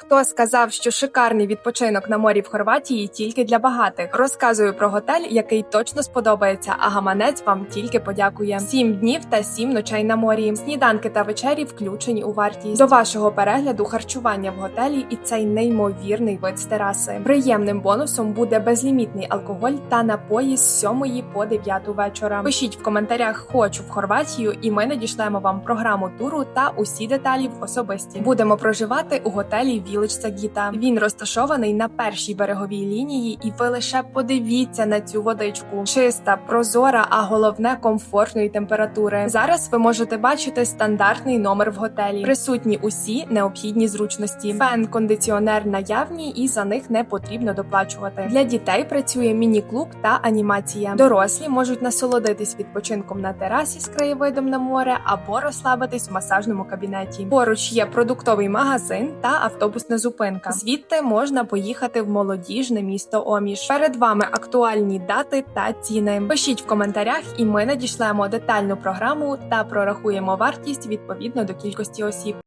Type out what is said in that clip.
Хто сказав, що шикарний відпочинок на морі в Хорватії тільки для багатих? Розказую про готель, який точно сподобається, а гаманець вам тільки подякує. Сім днів та сім ночей на морі. Сніданки та вечері включені у вартість. До вашого перегляду харчування в готелі і цей неймовірний вид з тераси. Приємним бонусом буде безлімітний алкоголь та напої з 7 по 9 вечора. Пишіть в коментарях Хочу в Хорватію, і ми надішлемо вам програму туру та усі деталі в особисті. Будемо проживати у готелі Village Сагіта. Він розташований на першій береговій лінії, і ви лише подивіться на цю водичку. Чиста, прозора, а головне комфортної температури. Зараз ви можете бачити стандартний номер в готелі. Присутні усі необхідні зручності. Фен, кондиціонер наявні, і за них не потрібно доплачувати. Для дітей працює міні-клуб та анімація. Дорослі можуть насолодитись відпочинком на терасі з краєвидом на море або розслабитись в масажному кабінеті. Поруч є продуктовий магазин та автобусна зупинка. Звідти можна поїхати в молодіжне місто Оміш. Перед вами актуальні дати та ціни. Пишіть в коментарях, і ми надішлемо детальну програму та прорахуємо вартість відповідно до кількості осіб.